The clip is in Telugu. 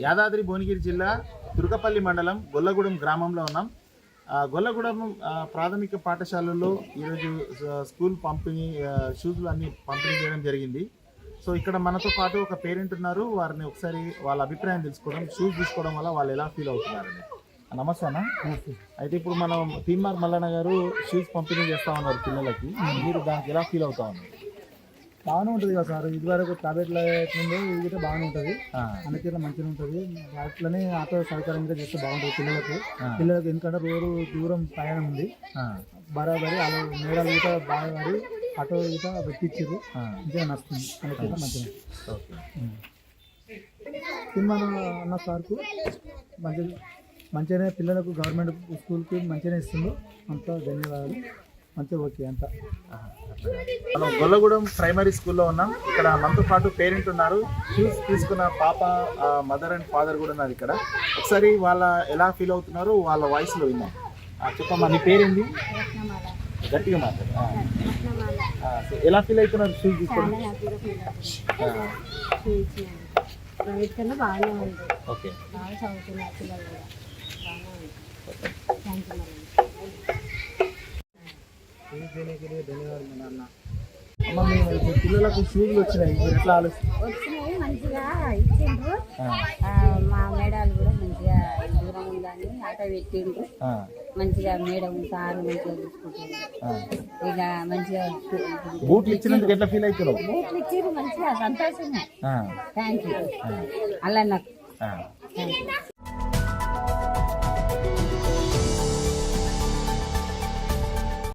యాదాద్రి భువనగిరి జిల్లా తుర్కపల్లి మండలం గొల్లగూడెం గ్రామంలో ఉన్నాం. గొల్లగూడెం ప్రాథమిక పాఠశాలల్లో ఈరోజు స్కూల్ పంపిణీ ఆ, షూస్లు అన్ని పంపిణీ చేయడం జరిగింది. సో ఇక్కడ మనతో పాటు ఒక పేరెంట్ ఉన్నారు. వారిని ఒకసారి వాళ్ళ అభిప్రాయం తెలుసుకోవడం షూస్ తీసుకోవడం వల్ల వాళ్ళు ఎలా ఫీల్ అవుతున్నారని నమస్తే అన్న. అయితే ఇప్పుడు మనం తీన్మార్ మల్లన్న గారు షూస్ పంపిణీ చేస్తా ఉన్నారు పిల్లలకి. మీరు దానికి ఎలా ఫీల్ అవుతా ఉన్నారు? బాగానే ఉంటుంది కదా సార్. ఇదివరకు ప్రైవేట్లో ఎట్లుందో ఇది కూడా బాగానే ఉంటుంది. అన్నిటిలో మంచిగా ఉంటుంది. వాటిలోనే ఆటో సౌకర్యం కూడా చేస్తే బాగుంటుంది పిల్లలకు. పిల్లలకు ఎందుకంటే రోడ్డు దూరం ప్రయాణం ఉంది. బరాబరి వాళ్ళు మేడాలు కూడా బాగా పడి ఆటో కూడా పెట్టించారు మంచిగా నడుస్తుంది. అన్నిటిలో మంచిగా సినిమా అన్న సార్కు మంచి మంచిగానే పిల్లలకు గవర్నమెంట్ స్కూల్కి మంచిగానే ఇస్తుంది అంతా ధన్యవాదాలు. మంచిగా ఓకే అంతా. మనం గొల్లగూడెం ప్రైమరీ స్కూల్లో ఉన్నాం. ఇక్కడ మనతో పాటు పేరెంట్ ఉన్నారు. షూస్ తీసుకున్న పాప మదర్ అండ్ ఫాదర్ కూడా ఉన్నారు ఇక్కడ. ఒకసారి వాళ్ళ ఎలా ఫీల్ అవుతున్నారు వాళ్ళ వాయిస్లో విన్నాం చెప్పమ్మా నీ పేరేంది? గట్టిగా మాట్లాడు. ఎలా ఫీల్ అవుతున్నారు షూస్ తీసుకోవడం ప్రైవేట్ కన్నా బాగానే ఉంది ఓకే. బాగా చదువుతున్నారు పిల్లలు కూడా. బాగానే ఉంది. థ్యాంక్ యూ మేడం అమ్మ మేము ఇప్పుడు పిల్లలకు షూలు వచ్చినాయి. మీరు ఎట్లా ఆలోచిస్తారు? వచ్చినాయి మంచిగా ఇచ్చిండ్రు. మా మేడాలు కూడా మంచిగా దూరం ఉందని ఆటో పెట్టిండ్రు. మంచిగా మేడం సార్ మంచిగా చూసుకుంటారు ఇక మంచిగా బూట్లు ఇచ్చినందుకు ఎట్లా ఫీల్ అవుతున్నావు? బూట్లు ఇచ్చిండ్రు మంచిగా సంతోషంగా. థ్యాంక్ యూ అలా నాకు.